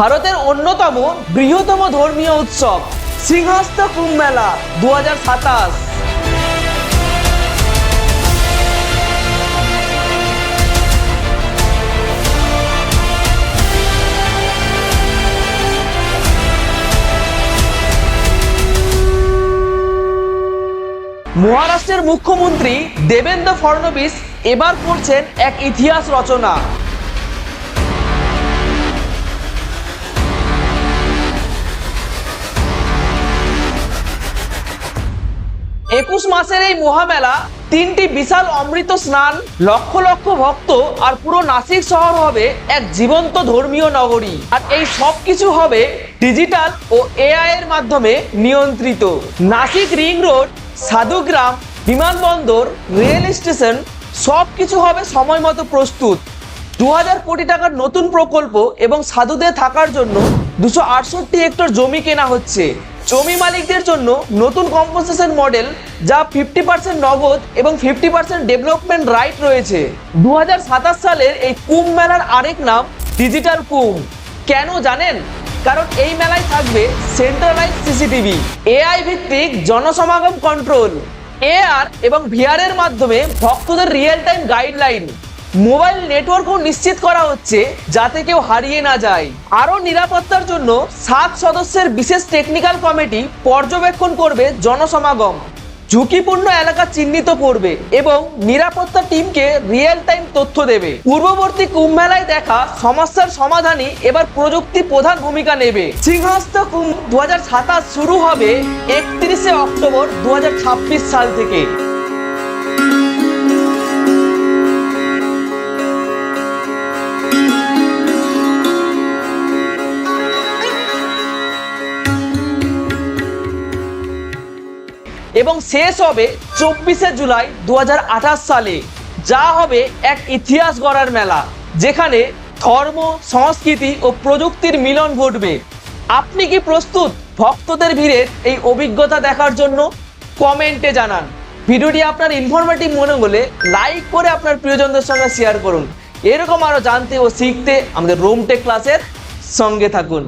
ভারতের অন্যতম বৃহত্তম ধর্মীয় উৎসব সিংহস্ত কুম্ভ মেলা দু সাতাশ। মহারাষ্ট্রের মুখ্যমন্ত্রী দেবেন্দ্র ফডণবীস এবার করছেন এক ইতিহাস রচনা। একুশ মাসের এই মহামেলা, তিনটি বিশাল অমৃত স্নান, লক্ষ লক্ষ ভক্ত আর পুরো নাসিক শহর হবে এক জীবন্ত ধর্মীয় নগরী। আর এই সব কিছু হবে ডিজিটাল ও এআই এর মাধ্যমে নিয়ন্ত্রিত। নাসিক রিং রোড, সাধুগ্রাম, বিমানবন্দর, রেল স্টেশন সব কিছু হবে সময় মতো প্রস্তুত। দু হাজার কোটি টাকার নতুন প্রকল্প এবং সাধুদের থাকার জন্য দুশো আটষট্টি হেক্টর জমি কেনা হচ্ছে। জমি মালিকদের জন্য নতুন কম্পোজিশন মডেল যা ফিফটি পার্সেন্ট নগদ এবং ফিফটি পার্সেন্ট ডেভেলপমেন্ট রাইট রয়েছে। দু হাজার সাতাশ সালের এই কুম্ভ মেলার আরেক নাম ডিজিটাল কুম্ভ। কেন জানেন? কারণ এই মেলায় থাকবে সেন্ট্রালাইজ সিসিটিভি, এআই ভিত্তিক জনসমাগম কন্ট্রোল এআর এবং ভিআর এর মাধ্যমে ভক্তদের রিয়েল টাইম গাইডলাইন মোবাইল নেটওয়ার্কও নিশ্চিত করা হচ্ছে যাতে কেউ হারিয়ে না যায়। আরও নিরাপত্তার জন্য সাত সদস্যের বিশেষ টেকনিক্যাল কমিটি পর্যবেক্ষণ করবে জনসমাগম। ঝুঁকিপূর্ণ এলাকা চিহ্নিত করবে এবং নিরাপত্তা টিমকে রিয়েল টাইম তথ্য দেবে। পূর্ববর্তী কুম্ভ মেলায় দেখা সমস্যার সমাধানই এবার প্রযুক্তি প্রধান ভূমিকা নেবে। সিংহস্ত কুম্ভ দু হাজার সাতাশ শুরু হবে একত্রিশে অক্টোবর দু হাজার ছাব্বিশ সাল থেকে। এবং শেষ হবে চব্বিশে জুলাই দু হাজার আঠাশ সালে। যা হবে এক ইতিহাস গড়ার মেলা, যেখানে ধর্ম, সংস্কৃতি ও প্রযুক্তির মিলন ঘটবে। আপনি কি প্রস্তুত ভক্তদের ভিড়ের এই অভিজ্ঞতা দেখার জন্য? কমেন্টে জানান। ভিডিওটি আপনার ইনফরমেটিভ মনে হলে লাইক করে আপনার প্রিয়জনদের সঙ্গে শেয়ার করুন। এরকম আরও জানতে ও শিখতে আমাদের রোমটেক ক্লাসের সঙ্গে থাকুন।